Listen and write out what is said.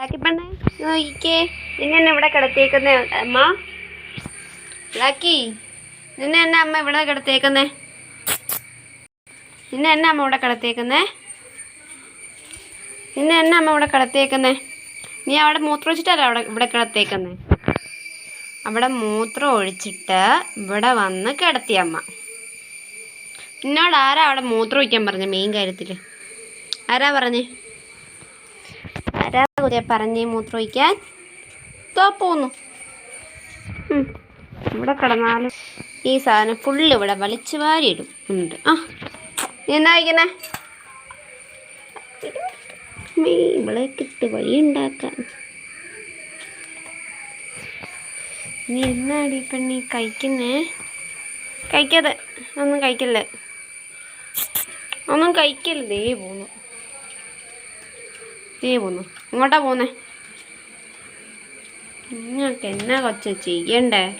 ബ്ലാക്കി പെണ്ണെ? നോക്കിക്കേ. നിന്നെ ഇവിടെ കിടത്തിയേക്കുന്നേ അമ്മ. ബ്ലാക്കി നിന്നെ എന്നെ അമ്മ ഇവിടെ കിടത്തിയേക്കുന്നേ. നിന്നെ എന്നെ അമ്മ ഇവിടെ കിടത്തിയേക്കുന്നേ. നിന്നെ എന്നെ അമ്മ ഇവിടെ കിടത്തിയേക്കുന്നേ. നീ അവിടെ മൂത്രം ഒഴിച്ചിട്ടല്ല അവിടെ ഇവിടെ കിടത്തിയേക്കുന്നേ? അവിടെ മൂത്രം ഒഴിച്ചിട്ട് ഇവിടെ വന്ന് കിടത്തി അമ്മ. നിന്നോട് ആരാ അവിടെ മൂത്രം ഒഴിക്കാൻ പറഞ്ഞു മെയിൻ കാര്യത്തിൽ ആരാ പറഞ്ഞേ? ആരാ കുതിരെ പറഞ്ഞേ മൂത്രമൊഴിക്കാൻ തോ പോന്നു. ഇവിടെ കിടന്നാലും ഈ സാധനം ഫുള്ള് ഇവിടെ വലിച്ചു വാരിയിടും. ഉണ്ട്. ആ. എന്താ കഴിക്കുന്നേ മേ ഇവളെ കിട്ട് വഴി ഉണ്ടാക്കാൻ നീ എന്നാടി പെണ്ണി കഴിക്കുന്നേ? കഴിക്കാതെ. ഒന്നും കഴിക്കല്ലേ? ഒന്നും കഴിക്കല്ലേ? പോന്നു. ദേ പോന്നു. ഇങ്ങോട്ടാ പോന്നെ? നിങ്ങൾക്ക് എന്നാ കൊച്ച ചെയ്യണ്ടേ?